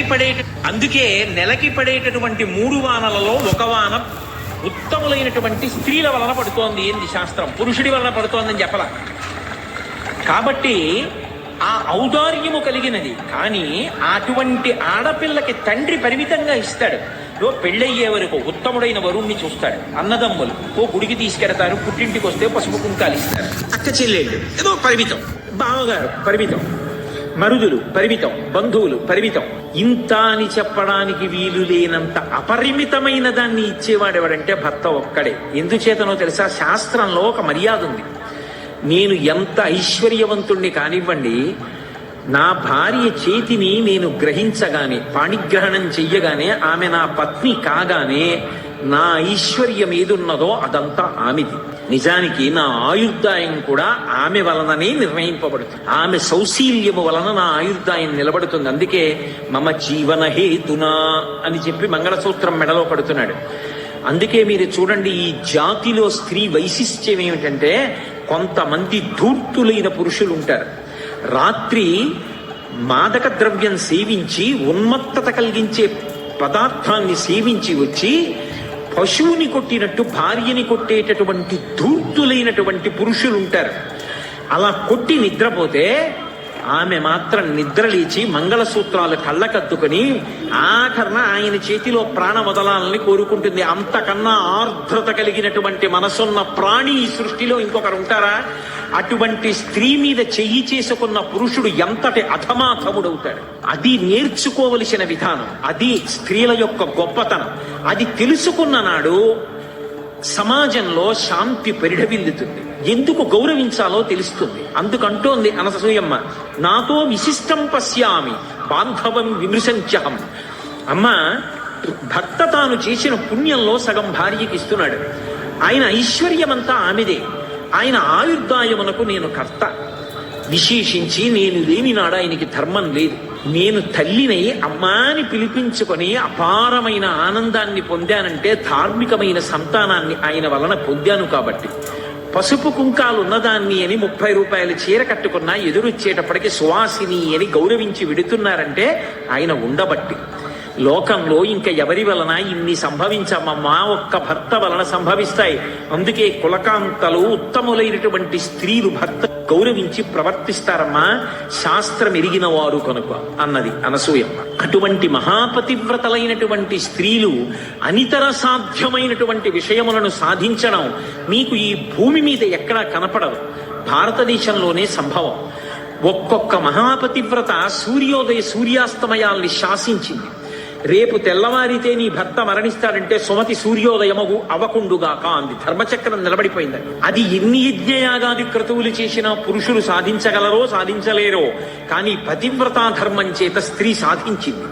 పడే అందుకే నెలకి పడేటటువంటి మూడు వానలలో ఒక వాన ఉత్తములైనటువంటి స్త్రీల వలన పడుతోంది ఏంది శాస్త్రం. పురుషుడి వలన పడుతోందని చెప్పలా. కాబట్టి ఆ ఔదార్యము కలిగినది. కానీ అటువంటి ఆడపిల్లకి తండ్రి పరిమితంగా ఇస్తాడు. పెళ్ళయ్యే వరకు ఉత్తముడైన వరుణ్ణి చూస్తాడు. అన్నదమ్ములు ఓ గుడికి తీసుకెడతారు పుట్టింటికి వస్తే పసుపు కుంకాలు ఇస్తారు. అక్క చెల్లెళ్ళు ఏదో పరిమితం. బావగారు పరిమితం. మరుదులు పరిమితం బంధువులు పరిమితం. ఇంత అని చెప్పడానికి వీలు లేనంత అపరిమితమైన దాన్ని ఇచ్చేవాడెవడంటే భర్త ఒక్కడే. ఎందుచేతనో తెలుసా? శాస్త్రంలో ఒక మర్యాద ఉంది. నేను ఎంత ఐశ్వర్యవంతుణ్ణి కానివ్వండి నా భార్య చేతిని నేను గ్రహించగానే పాణిగ్రహణం చెయ్యగానే ఆమె నా పత్ని కాగానే నా ఐశ్వర్యం ఏదున్నదో అదంతా ఆమెది. నిజానికి నా ఆయుర్దాయం కూడా ఆమె వలననే నిర్ణయింపబడుతుంది. ఆమె సౌశీల్యము వలన నా ఆయుర్దాయం నిలబడుతుంది. అందుకే మమ జీవన హేతునా అని చెప్పి మంగళసూత్రం మెడలో కడుతున్నాడు అందుకే మీరు చూడండి ఈ జాతిలో స్త్రీ వైశిష్ట్యం ఏమిటంటే కొంతమంది ధూర్తులైన పురుషులు ఉంటారు రాత్రి మాదక ద్రవ్యం సేవించి ఉన్మత్తత కలిగించే పదార్థాన్ని సేవించి వచ్చి పశువుని కొట్టినట్టు భార్యని కొట్టేటటువంటి ధూర్తులైనటువంటి పురుషులు ఉంటారు అలా కొట్టి నిద్రపోతే ఆమె మాత్రం నిద్రలేచి మంగళసూత్రాలు కళ్ళకద్దుకుని ఆఖరణ ఆయన చేతిలో ప్రాణ వదలాలని కోరుకుంటుంది. అంతకన్నా ఆర్ద్రత కలిగినటువంటి మనసున్న ప్రాణి ఈ సృష్టిలో ఇంకొకరు ఉంటారా? అటువంటి స్త్రీ మీద చెయ్యి చేసుకున్న పురుషుడు ఎంతటి అధమాధముడవుతాడు? అది నేర్చుకోవలసిన విధానం. అది స్త్రీల యొక్క గొప్పతనం. అది తెలుసుకున్న నాడు సమాజంలో శాంతి పరిఢవిల్లుతుంది ఎందుకు గౌరవించాలో తెలుస్తుంది. అందుకంటోంది అనసూయమ్మ నాతో విశిష్టం పశ్యామి బాంధవం విమృశంచహం అమ్మ భర్త తాను చేసిన పుణ్యంలో సగం భార్యకి ఇస్తున్నాడు. ఆయన ఐశ్వర్యమంతా ఆమెదే. ఆయన ఆయుర్దాయమునకు నేను కర్త. విశేషించి నేను లేని నాడు ఆయనకి ధర్మం లేదు. నేను తల్లిని అమ్మాని పిలిపించుకొని అపారమైన ఆనందాన్ని పొందానంటే ధార్మికమైన సంతానాన్ని ఆయన వలన పొందాను కాబట్టి. పసుపు కుంకాలు ఉన్నదాన్ని అని ముప్పై రూపాయల చీర కట్టుకున్నా ఎదురొచ్చేటప్పటికి సువాసిని అని గౌరవించి విడుతున్నారంటే ఆయన ఉండబట్టి. లోకంలో ఇంకా ఎవరి వలన ఇన్ని సంభవించమ్మమ్మా ఒక్క భర్త వలన సంభవిస్తాయి. అందుకే కులకాంతలు ఉత్తములైనటువంటి స్త్రీలు భర్త గౌరవించి ప్రవర్తిస్తారమ్మా. శాస్త్రం ఎరిగిన వారు కనుక అన్నది అనసూయమ్మ. అటువంటి మహాపతివ్రతలైనటువంటి స్త్రీలు అనితర సాధ్యమైనటువంటి విషయములను సాధించడం మీకు ఈ భూమి మీద ఎక్కడా కనపడదు. భారతదేశంలోనే సంభవం. ఒక్కొక్క మహాపతివ్రత సూర్యోదయ సూర్యాస్తమయాల్ని శాసించింది. రేపు తెల్లవారితే నీ భర్త మరణిస్తాడంటే సుమతి సూర్యోదయమగు అవకుండుగాక అంది ధర్మచక్రం నిలబడిపోయిందని అది ఎన్ని యజ్ఞయాగాది క్రతువులు చేసినా పురుషులు సాధించగలరో సాధించలేరో కానీ పతివ్రతా ధర్మం చేత స్త్రీ సాధించింది.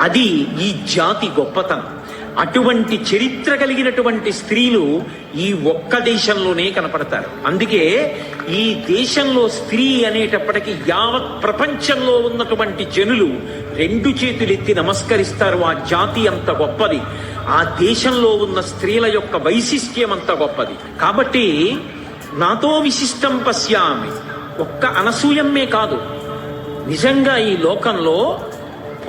అది ఈ జాతి గొప్పతనం. అటువంటి చరిత్ర కలిగినటువంటి స్త్రీలు ఈ ఒక్క దేశంలోనే కనపడతారు. అందుకే ఈ దేశంలో స్త్రీ అనేటప్పటికీ యావత్ ప్రపంచంలో ఉన్నటువంటి జనులు రెండు చేతులెత్తి నమస్కరిస్తారు ఆ జాతి అంత గొప్పది. ఆ దేశంలో ఉన్న స్త్రీల యొక్క వైశిష్ట్యం అంత గొప్పది. కాబట్టి నాతో విశిష్టం పశ్యామి. ఒక్క అనసూయమ్మే కాదు. నిజంగా ఈ లోకంలో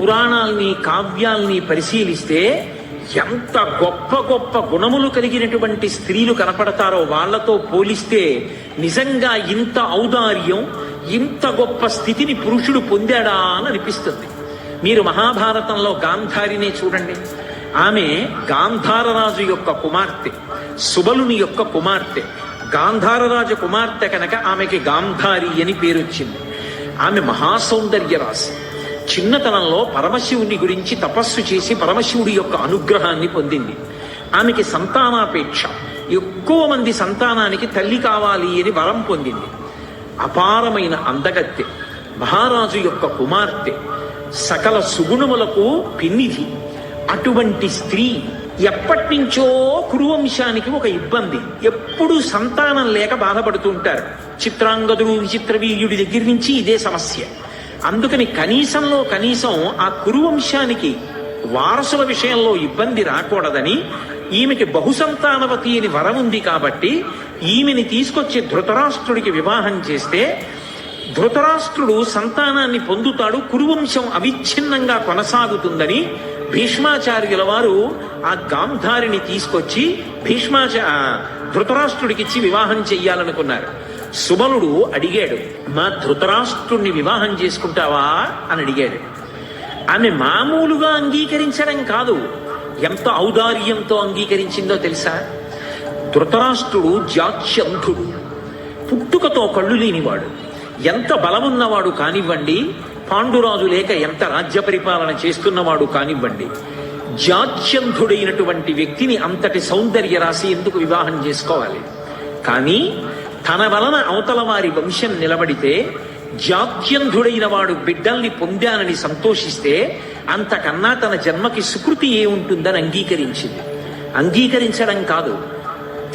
పురాణాల్ని కావ్యాల్ని పరిశీలిస్తే ఎంత గొప్ప గొప్ప గుణములు కలిగినటువంటి స్త్రీలు కనపడతారో వాళ్ళతో పోలిస్తే నిజంగా ఇంత ఔదార్యం ఇంత గొప్ప స్థితిని పురుషుడు పొందాడా అని అనిపిస్తుంది. మీరు మహాభారతంలో గాంధారినే చూడండి. ఆమె గాంధారరాజు యొక్క కుమార్తె సుబలుని యొక్క కుమార్తె. గాంధారరాజు కుమార్తె కనుక ఆమెకి గాంధారి అని పేరొచ్చింది. ఆమె మహాసౌందర్య రాశి చిన్నతనంలో పరమశివుని గురించి తపస్సు చేసి పరమశివుడి యొక్క అనుగ్రహాన్ని పొందింది. ఆమెకి సంతానాపేక్ష. ఎక్కువ మంది సంతానానికి తల్లి కావాలి అని వరం పొందింది. అపారమైన అందగత్తె. మహారాజు యొక్క కుమార్తె. సకల సుగుణములకు పిన్నిధి. అటువంటి స్త్రీ ఎప్పటినుంచో కురువంశానికి ఒక ఇబ్బంది. ఎప్పుడు సంతానం లేక బాధపడుతుంటారు చిత్రాంగదుడు విచిత్రవీర్యుడి దగ్గర నుంచి ఇదే సమస్య. అందుకని కనీసంలో కనీసం ఆ కురువంశానికి వారసుల విషయంలో ఇబ్బంది రాకూడదని ఈమెకి బహుసంతానవతి అని వరం ఉంది కాబట్టి ఈమెని తీసుకొచ్చి ధృతరాష్ట్రుడికి వివాహం చేస్తే ధృతరాష్ట్రుడు సంతానాన్ని పొందుతాడు కురువంశం అవిచ్ఛిన్నంగా కొనసాగుతుందని భీష్మాచార్యుల వారు ఆ గాంధారిని తీసుకొచ్చి భీష్మాచ ధృతరాష్ట్రుడికిచ్చి వివాహం చెయ్యాలనుకున్నారు. సుమనుడు అడిగాడు మా ధృతరాష్ట్రుణ్ణి వివాహం చేసుకుంటావా? అని అడిగాడు. ఆమె మామూలుగా అంగీకరించడం కాదు. ఎంత ఔదార్యంతో అంగీకరించిందో తెలుసా? ధృతరాష్ట్రుడు జాత్యంధుడు. పుట్టుకతో కళ్ళు లేనివాడు. ఎంత బలమున్నవాడు కానివ్వండి పాండురాజు లేక ఎంత రాజ్య పరిపాలన చేస్తున్నవాడు కానివ్వండి జాత్యంధుడైనటువంటి వ్యక్తిని అంతటి సౌందర్య రాశి ఎందుకు వివాహం చేసుకోవాలి? కానీ తన వలన అవతల వారి వంశం నిలబడితే జాత్యంధుడైన వాడు బిడ్డల్ని పొందానని సంతోషిస్తే అంతకన్నా తన జన్మకి సుకృతి ఏ ఉంటుందని అంగీకరించింది. అంగీకరించడం కాదు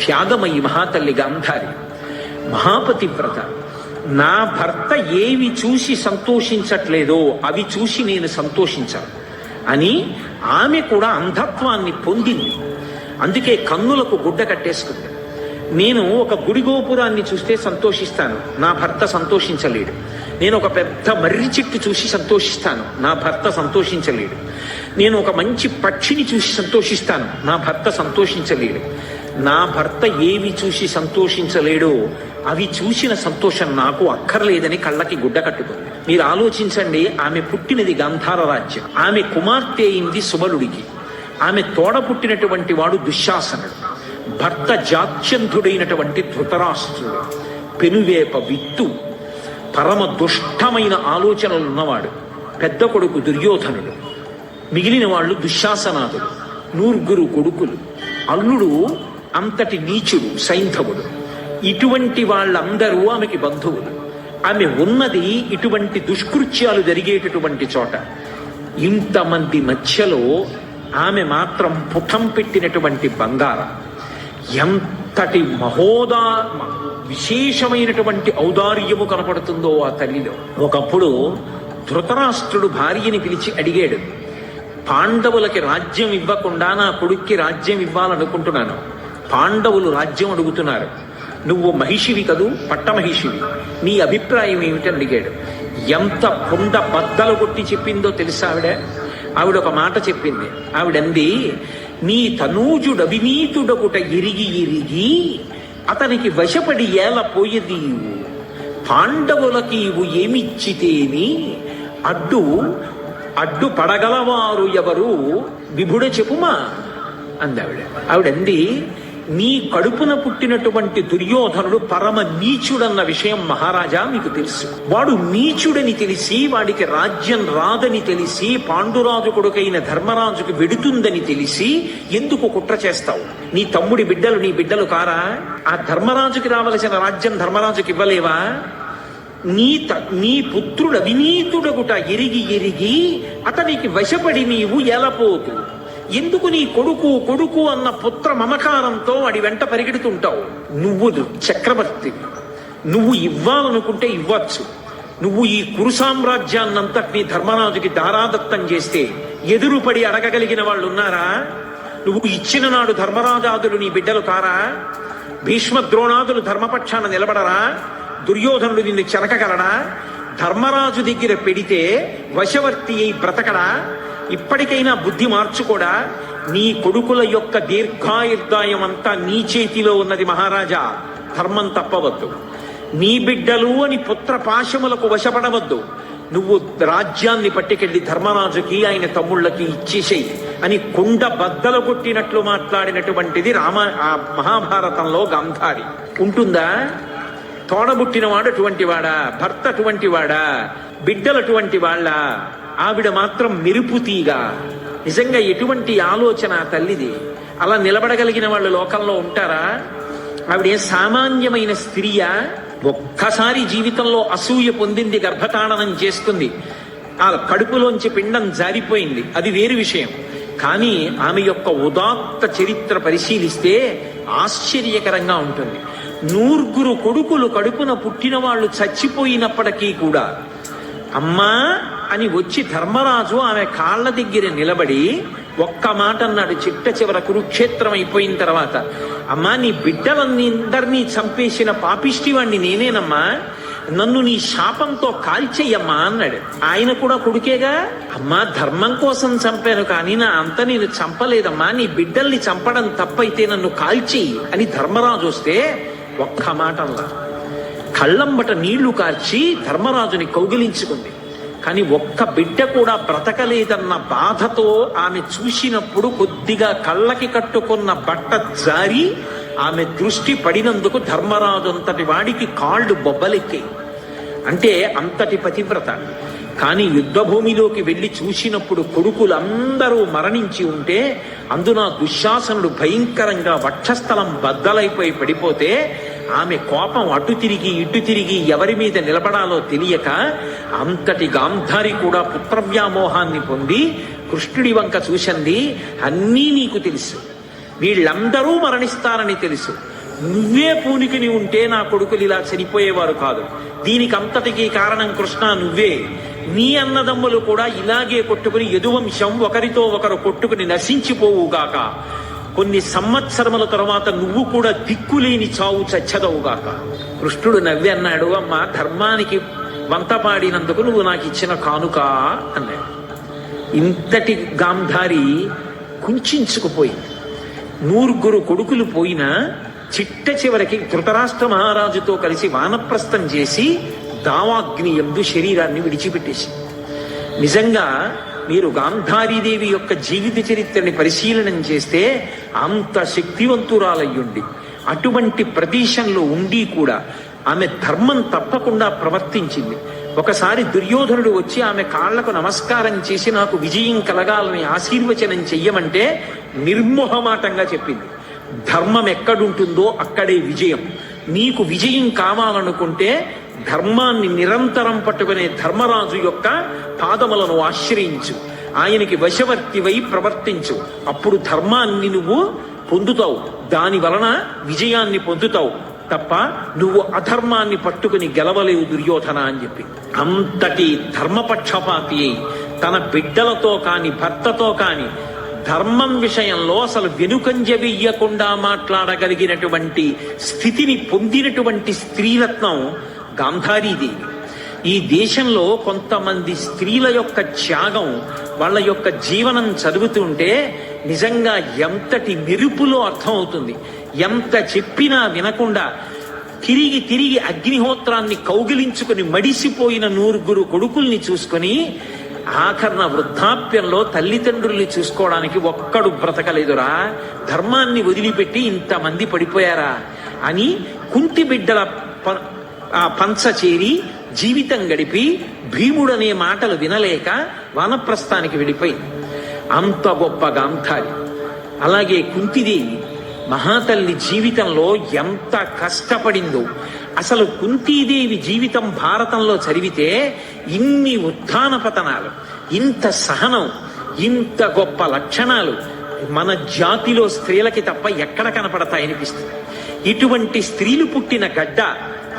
త్యాగమై మహాతల్లి గాంధారి మహాపతివ్రత నా భర్త ఏవి చూసి సంతోషించట్లేదో అవి చూసి నేను సంతోషించాను అని ఆమె కూడా అంధత్వాన్ని పొందింది. అందుకే కన్నులకు గుడ్డ కట్టేసుకుంది. నేను ఒక గుడి గోపురాన్ని చూస్తే సంతోషిస్తాను. నా భర్త సంతోషించలేడు. నేను ఒక పెద్ద మర్రి చెట్టు చూసి సంతోషిస్తాను. నా భర్త సంతోషించలేడు. నేను ఒక మంచి పక్షిని చూసి సంతోషిస్తాను. నా భర్త సంతోషించలేడు. నా భర్త ఏవి చూసి సంతోషించలేడో అవి చూసిన సంతోషం నాకు అక్కర్లేదని కళ్ళకి గుడ్డ కట్టుకుంది. మీరు ఆలోచించండి ఆమె పుట్టినది గాంధార రాజ్యం ఆమె కుమార్తె అయింది సుబలుడికి. ఆమె తోడ పుట్టినటువంటి వాడు దుశ్శాసనుడు. భర్త జాత్యంధుడైనటువంటి ధృతరాష్ట్రుడు పెనువేప విత్తు పరమ దుష్టమైన ఆలోచనలు ఉన్నవాడు పెద్ద కొడుకు దుర్యోధనుడు మిగిలిన వాళ్ళు దుశ్శాసనాథుడు నూర్గురు కొడుకులు అల్లుడు అంతటి నీచుడు సైంధవుడు. ఇటువంటి వాళ్ళందరూ ఆమెకి బంధువులు. ఆమె ఉన్నది ఇటువంటి దుష్కృత్యాలు జరిగేటటువంటి చోట. ఇంతమంది మధ్యలో ఆమె మాత్రం పుటం పెట్టినటువంటి బంగారం. ఎంతటి మహోదా విశేషమైనటువంటి ఔదార్యము కనపడుతుందో ఆ తల్లిలో. ఒకప్పుడు ధృతరాష్ట్రుడు భార్యని పిలిచి అడిగాడు పాండవులకి రాజ్యం ఇవ్వకుండా నా కొడుక్కి రాజ్యం ఇవ్వాలనుకుంటున్నాను. పాండవులు రాజ్యం అడుగుతున్నారు. నువ్వు మహిషివి కదూ పట్టమహిషివి? నీ అభిప్రాయం ఏమిటని అడిగాడు. ఎంత కుండ బద్దలు కొట్టి చెప్పిందో తెలుసా ఆవిడ ఆవిడ ఒక మాట చెప్పింది. ఆవిడంది నీ తనూజుడు అవినీతుడొకట ఇరిగి ఇరిగి అతనికి వశపడి ఏల పోయదీవు పాండవులకి ఇవు ఏమిచ్చితేని అడ్డు అడ్డు పడగలవారు ఎవరు? విభుడ చెప్పుమా? అంది ఆవిడ ఆవిడంది నీ కడుపున పుట్టినటువంటి దుర్యోధనుడు పరమ నీచుడన్న విషయం మహారాజా మీకు తెలుసు. వాడు నీచుడని తెలిసి వాడికి రాజ్యం రాదని తెలిసి పాండురాజు కొడుకైన ధర్మరాజుకు వెడుతుందని తెలిసి ఎందుకు కుట్ర చేస్తావు? నీ తమ్ముడి బిడ్డలు నీ బిడ్డలు కారా? ఆ ధర్మరాజుకి రావలసిన రాజ్యం ధర్మరాజుకి ఇవ్వలేవా? నీ త నీ పుత్రుడు అవినీతుడగుట ఎరిగి ఎరిగి అతనికి వశపడి నీవు ఎలపోతు. ఎందుకు నీ కొడుకు కొడుకు అన్న పుత్ర మమకారంతో వాడి వెంట పరిగెడుతుంటావు? నువ్వు చక్రవర్తి. నువ్వు ఇవ్వాలనుకుంటే ఇవ్వచ్చు. నువ్వు ఈ కురు సామ్రాజ్యాన్నంతటినీ ధర్మరాజుకి దారాదత్తం చేస్తే ఎదురుపడి అడగగలిగిన వాళ్ళు ఉన్నారా నువ్వు ఇచ్చిన నాడు ధర్మరాజాదులు నీ బిడ్డలు కారా? భీష్మ ద్రోణాదులు ధర్మపక్షాన నిలబడరా? దుర్యోధనుడు నిన్ను చెరకగలడా? ధర్మరాజు దగ్గర పెడితే వశవర్తి అయి బ్రతకడా? ఇప్పటికైనా బుద్ధి మార్చుకోడా నీ కొడుకుల యొక్క దీర్ఘాయుర్దాయం అంతా నీ చేతిలో ఉన్నది మహారాజా. ధర్మం తప్పవద్దు. నీ బిడ్డలు అని పుత్ర పాశములకు వశపడవద్దు. నువ్వు రాజ్యాన్ని పట్టుకెళ్ళి ధర్మరాజుకి ఆయన తమ్ముళ్ళకి ఇచ్చేసేయి అని కుండ బద్దలు కొట్టినట్లు మాట్లాడినటువంటిది రామ ఆ మహాభారతంలో గాంధారి. ఉంటుందా? తోడబుట్టినవాడు అటువంటి వాడా భర్త అటువంటి వాడా బిడ్డలు అటువంటి వాళ్ళ? ఆవిడ మాత్రం మెరుపుతీగా నిజంగా ఎటువంటి ఆలోచన తల్లిది? అలా నిలబడగలిగిన వాళ్ళు లోకంలో ఉంటారా? ఆవిడ సామాన్యమైన స్త్రీయా? ఒక్కసారి జీవితంలో అసూయ పొందింది గర్భతాడనం చేసుకుంది. ఆ కడుపులోంచి పిండం జారిపోయింది. అది వేరు విషయం. కానీ ఆమె యొక్క ఉదాత్త చరిత్ర పరిశీలిస్తే ఆశ్చర్యకరంగా ఉంటుంది. నూర్గురు కొడుకులు కడుపున పుట్టిన వాళ్ళు చచ్చిపోయినప్పటికీ కూడా అమ్మా అని వచ్చి ధర్మరాజు ఆమె కాళ్ళ దగ్గర నిలబడి ఒక్క మాట అన్నాడు. చిట్ట చివర కురుక్షేత్రం అయిపోయిన తర్వాత అమ్మా నీ బిడ్డలన్నీ అందరినీ చంపేసిన పాపిష్టివాణ్ణి నేనేనమ్మా. నన్ను నీ శాపంతో కాల్చెయ్యమ్మా అన్నాడు. ఆయన కూడా కొడుకేగా అమ్మా ధర్మం కోసం చంపాను కానీ నా అంత నేను చంపలేదమ్మా. నీ బిడ్డల్ని చంపడం తప్పైతే నన్ను కాల్చెయ్యి అని ధర్మరాజు వస్తే ఒక్క మాట అన్నా కళ్ళంబట నీళ్ళు కార్చి ధర్మరాజుని కౌగిలించుకుంది. కానీ ఒక్క బిడ్డ కూడా బ్రతకలేదన్న బాధతో ఆమె చూసినప్పుడు కొద్దిగా కళ్ళకి కట్టుకున్న బట్ట జారి ఆమె దృష్టి పడినందుకు ధర్మరాజు అంతటి వాడికి కాళ్ళు బొబ్బలెక్కాయి. అంటే అంతటి పతివ్రత. కానీ యుద్ధభూమిలోకి వెళ్ళి చూసినప్పుడు కొడుకులందరూ మరణించి ఉంటే అందున దుశ్శాసనుడు భయంకరంగా వక్షస్థలం బద్దలైపోయి పడిపోతే ఆమె కోపం అటు తిరిగి ఇటు తిరిగి ఎవరి మీద నిలబడాలో తెలియక అంతటి గాంధారి కూడా పుత్రవ్యామోహాన్ని పొంది కృష్ణుడి వంక చూసింది. అన్నీ నీకు తెలుసు. వీళ్ళందరూ మరణిస్తారని తెలుసు. నువ్వే పూనికిని ఉంటే నా కొడుకులు ఇలా చనిపోయేవారు కాదు. దీనికి అంతటికీ కారణం కృష్ణ నువ్వే. నీ అన్నదమ్ములు కూడా ఇలాగే కొట్టుకుని యదువంశం ఒకరితో ఒకరు కొట్టుకుని నశించిపోవుగాక. కొన్ని సంవత్సరముల తర్వాత నువ్వు కూడా దిక్కులేని చావు చచ్చదవుగాక కృష్ణుడు నవ్వి అన్నాడు అమ్మ ధర్మానికి వంతపాడినందుకు నువ్వు నాకు ఇచ్చిన కానుక అన్నాడు. ఇంతటి గాంధారి కుంచుకుపోయింది నూరుగురు కొడుకులు పోయినా చిట్ట చివరికి ధృతరాష్ట్ర మహారాజుతో కలిసి వానప్రస్థం చేసి దావాగ్ని ఎందు శరీరాన్ని విడిచిపెట్టేసి నిజంగా మీరు గాంధారీదేవి యొక్క జీవిత చరిత్రని పరిశీలనం చేస్తే అంత శక్తివంతురాలయ్యుండి. అటువంటి ప్రదేశంలో ఉండి కూడా ఆమె ధర్మం తప్పకుండా ప్రవర్తించింది. ఒకసారి దుర్యోధనుడు వచ్చి ఆమె కాళ్ళకు నమస్కారం చేసి నాకు విజయం కలగాలని ఆశీర్వచనం చెయ్యమంటే నిర్మోహమాటంగా చెప్పింది. ధర్మం ఎక్కడుంటుందో అక్కడే విజయం. నీకు విజయం కావాలనుకుంటే ధర్మాన్ని నిరంతరం పట్టుకునే ధర్మరాజు యొక్క పాదములను ఆశ్రయించు. ఆయనకి వశవర్తివై ప్రవర్తించు. అప్పుడు ధర్మాన్ని నువ్వు పొందుతావు. దాని వలన విజయాన్ని పొందుతావు. తప్ప నువ్వు అధర్మాన్ని పట్టుకుని గెలవలేవు దుర్యోధన అని చెప్పి. అంతటి ధర్మపక్షపాతి అయి తన బిడ్డలతో కాని భర్తతో కాని ధర్మం విషయంలో అసలు వెనుకంజ వెయ్యకుండా మాట్లాడగలిగినటువంటి స్థితిని పొందినటువంటి స్త్రీరత్నం గాంధారీదేవి ఈ దేశంలో కొంతమంది స్త్రీల యొక్క త్యాగం వాళ్ళ యొక్క జీవనం చదువుతుంటే నిజంగా ఎంతటి మెరుపులో అర్థమవుతుంది. ఎంత చెప్పినా వినకుండా తిరిగి తిరిగి అగ్నిహోత్రాన్ని కౌగిలించుకుని మడిసిపోయిన నూరుగురు కొడుకుల్ని చూసుకొని ఆఖరణ వృద్ధాప్యంలో తల్లిదండ్రుల్ని చూసుకోవడానికి ఒక్కడు బ్రతకలేదురా. ధర్మాన్ని వదిలిపెట్టి ఇంతమంది పడిపోయారా అని కుంటి బిడ్డల ప- ఆ పంచ చేరి జీవితం గడిపి భీముడనే మాటలు వినలేక వానప్రస్థానికి వెళ్ళిపోయింది అంత గొప్ప గాంధారి. అలాగే కుంతిదేవి మహాతల్లి జీవితంలో ఎంత కష్టపడిందో. అసలు కుంతీదేవి జీవితం భారతంలో చదివితే ఇన్ని ఉత్థాన పతనాలు ఇంత సహనం ఇంత గొప్ప లక్షణాలు మన జాతిలో స్త్రీలకి తప్ప ఎక్కడ కనపడతాయనిపిస్తుంది. ఇటువంటి స్త్రీలు పుట్టిన గడ్డ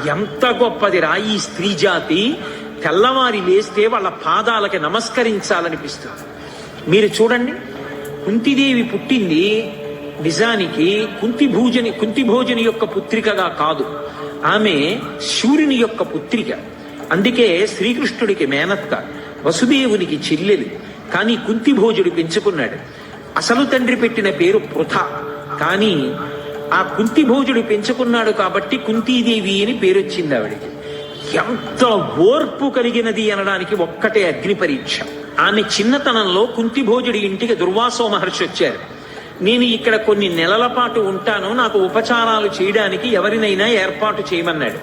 ఎంత గొప్పది రా ఈ స్త్రీ జాతి? తెల్లవారి లేస్తే వాళ్ళ పాదాలకి నమస్కరించాలనిపిస్తుంది. మీరు చూడండి కుంతిదేవి పుట్టింది నిజానికి కుంతి భూజని కుంతి భోజని యొక్క పుత్రికగా కాదు. ఆమె సూర్యుని యొక్క పుత్రిక. అందుకే శ్రీకృష్ణుడికి మేనత్త వసుదేవునికి చెల్లెలు. కానీ కుంతి భోజుడు పెంచుకున్నాడు. అసలు తండ్రి పెట్టిన పేరు పృథ. కానీ ఆ కుంతి భోజుడు పెంచుకున్నాడు కాబట్టి కుంతీదేవి అని పేరొచ్చింది ఆవిడికి. ఎంత ఓర్పు కలిగినది అనడానికి ఒక్కటే అగ్ని పరీక్ష. ఆమె చిన్నతనంలో కుంతి భోజుడి ఇంటికి దుర్వాసో మహర్షి వచ్చారు. నేను ఇక్కడ కొన్ని నెలల పాటు ఉంటాను నాకు ఉపచారాలు చేయడానికి ఎవరినైనా ఏర్పాటు చేయమన్నాడు.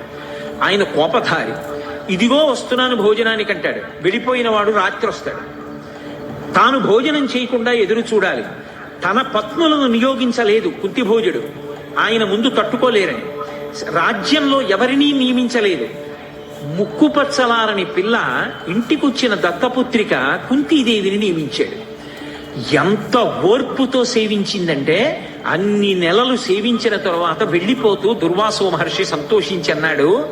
ఆయన కోపధారి. ఇదిగో వస్తున్నాను భోజనానికి అంటాడు. విడిపోయిన వాడు రాత్రి వస్తాడు. తాను భోజనం చేయకుండా ఎదురు చూడాలి. తన పత్నులను నియోగించలేదు కుంతిభోజుడు ఆయన ముందు తట్టుకోలేరని. రాజ్యంలో ఎవరినీ నియమించలేదు. ముక్కుపచ్చలారని పిల్ల ఇంటికొచ్చిన దత్తపుత్రిక కుంతీదేవిని నియమించాడు. ఎంత ఓర్పుతో సేవించిందంటే అన్ని నెలలు సేవించిన తర్వాత వెళ్ళిపోతూ దుర్వాసో మహర్షి సంతోషించి అన్నాడు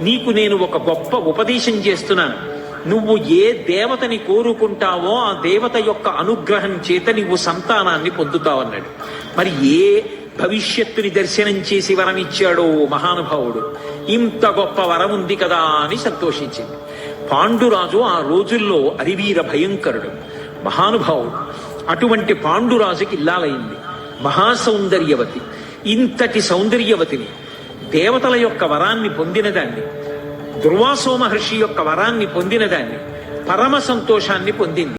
నీకు నేను ఒక గొప్ప ఉపదేశం చేస్తున్నాను నువ్వు ఏ దేవతని కోరుకుంటావో ఆ దేవత యొక్క అనుగ్రహం చేత నువ్వు సంతానాన్ని పొందుతావన్నాడు. మరి ఏ భవిష్యత్తుని దర్శనం చేసి వరం ఇచ్చాడో మహానుభావుడు. ఇంత గొప్ప వరం ఉంది కదా అని సంతోషించింది. పాండురాజు ఆ రోజుల్లో అరివీర భయంకరుడు మహానుభావుడు. అటువంటి పాండురాజుకి ఇల్లాలైంది. మహాసౌందర్యవతి ఇంతటి సౌందర్యవతిని దేవతల యొక్క వరాన్ని పొందినదాన్ని దుర్వాసో మహర్షి యొక్క వరాన్ని పొందినదాన్ని పరమ సంతోషాన్ని పొందింది.